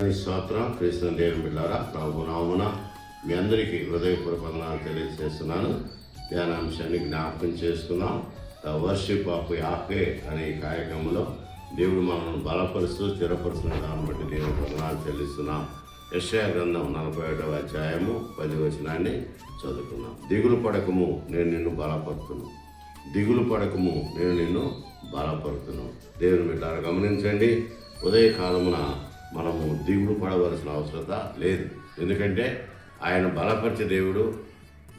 స్తోత్రం. కృష్ణ దేవుని బిడ్డారా ప్రభు నామున మీ అందరికీ హృదయపూర్వక వందనాలు తెలియజేస్తున్నాను. ధ్యానాంశాన్ని జ్ఞాపకం చేసుకున్నాం ద వర్షిప్ ఆఫ్ యాపే అనే కార్యక్రమంలో దేవుడు మనల్ని బలపరుస్తూ స్థిరపరుస్తున్న దాన్ని బట్టి దేవుని వందనాలు చెల్లిస్తున్నాం. యశయ గ్రంథం నలభై ఒకటవ అధ్యాయము పది వచనాన్ని చదువుకున్నాం దిగులు పడకము నేను నిన్ను బలపరుతును. దిగులు పడకము నేను నిన్ను బలపరుతును. దేవుని బిడ్డారు గమనించండి. ఉదయకాలమున మనము దిగులు పడవలసిన అవసరత లేదు. ఎందుకంటే ఆయన బలపరిచే దేవుడు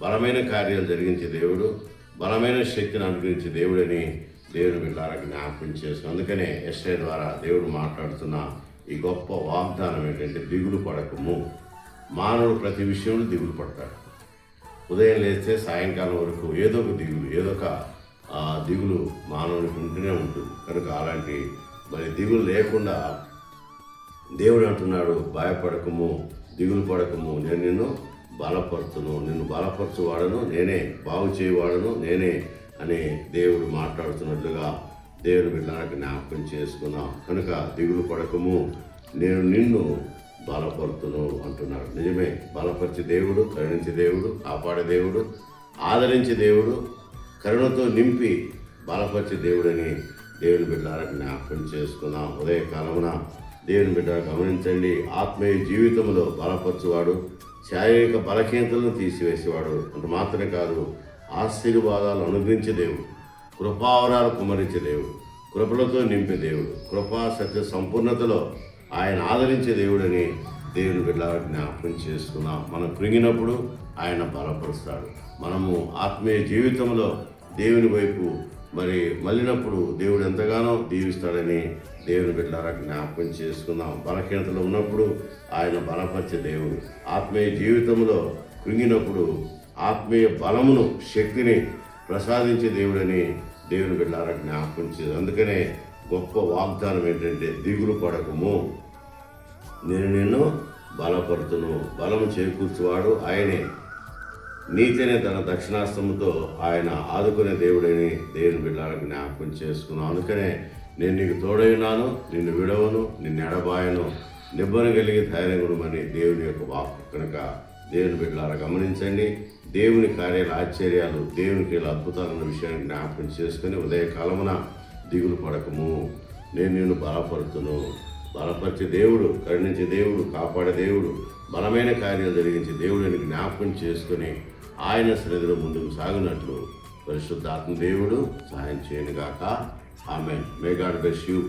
బలమైన కార్యాలు జరిగించే దేవుడు బలమైన శక్తిని అనుగ్రహించే దేవుడని దేవుడు బిడ్డారా జ్ఞాపకం చేసుకుని అందుకనే ఎస్ఐ ద్వారా దేవుడు మాట్లాడుతున్న ఈ గొప్ప వాగ్దానం ఏంటంటే దిగులు పడకము. మానవుడు ప్రతి విషయంలో దిగులు పడతాడు. ఉదయం లేస్తే సాయంకాలం వరకు ఏదో ఒక దిగులు ఏదో ఒక దిగులు మానవునికి ఉంటూనే ఉంటుంది. కనుక అలాంటి మరి దిగులు లేకుండా దేవుడు అంటున్నాడు భయపడకము దిగులు పడకము. నేను నిన్ను బలపరుతును. నిన్ను బలపరచువాడను నేనే బాగు చేయవాడను నేనే అనే దేవుడు మాట్లాడుతున్నట్లుగా దేవుని బిడ్డలకు జ్ఞాపకం చేసుకున్నాం. కనుక దిగులు పడకము నేను నిన్ను బలపరుతును అంటున్నాడు. నిజమే బలపరిచే దేవుడు కరుణించే దేవుడు కాపాడే దేవుడు ఆదరించే దేవుడు కరుణతో నింపి బలపరిచే దేవుడని దేవుని బిడ్డలకు జ్ఞాపకం చేసుకున్నాం. ఉదయకాలమున దేవుని బిడ్డ గమనించండి. ఆత్మీయ జీవితంలో బలపరచువాడు శారీరక బలహీనతలను తీసివేసేవాడు అంత మాత్రమే కాదు ఆశీర్వాదాలు అనుగ్రహించే దేవుడు కృపావరాలు కుమరించే దేవుడు కృపలతో నింపే దేవుడు కృపా సత్య సంపూర్ణతలో ఆయన ఆదరించే దేవుడని దేవుని బిడ్డ జ్ఞాపకం చేసుకున్నాం. మనం కృంగినప్పుడు ఆయన బలపరుస్తాడు. మనము ఆత్మీయ జీవితంలో దేవుని వైపు మరి మళ్ళినప్పుడు దేవుడు ఎంతగానో దీవిస్తాడని దేవుని బిడ్డారా జ్ఞాపకం చేసుకుందాం. బలహీనతలో ఉన్నప్పుడు ఆయన బలపరిచే దేవుడు. ఆత్మీయ జీవితంలో కృంగినప్పుడు ఆత్మీయ బలమును శక్తిని ప్రసాదించే దేవుడని దేవుని బిడ్డారా జ్ఞాపకం చేసి అందుకనే గొప్ప వాగ్దానం ఏంటంటే దిగులు పడకము. నేను నిన్ను బలపడుతును బలము చేకూర్చువాడు ఆయనే. నీతినే తన దక్షిణాస్తముతో ఆయన ఆదుకునే దేవుడని దేవుని బిడ్డలకు జ్ఞాపకం చేసుకున్నాను. అందుకనే నేను నీకు తోడైనాను నిన్ను విడవను నిన్ను ఎడబాయను. నిబ్బను కలిగి ధైర్యగుణమని దేవుని యొక్క వాక్కు కనుక దేవుని బిడ్డలారా గమనించండి. దేవుని కార్యాల ఆశ్చర్యాలు దేవునికి ఇలా అద్భుతాలన్న విషయాన్ని జ్ఞాపకం చేసుకుని ఉదయకాలమున దిగులు పడకము. నేను నిన్ను బలపరుతును. బలపరిచే దేవుడు కరుణించే దేవుడు కాపాడే దేవుడు బలమైన కార్యాలు జరిగించి దేవుడిని జ్ఞాపకం చేసుకుని ఆయన సన్నిధిలో ముందుకు సాగినట్లు పరిశుద్ధాత్మ దేవుడు సహాయం చేయనుగాక. ఆమె మే గాడ్ బెస్ యూ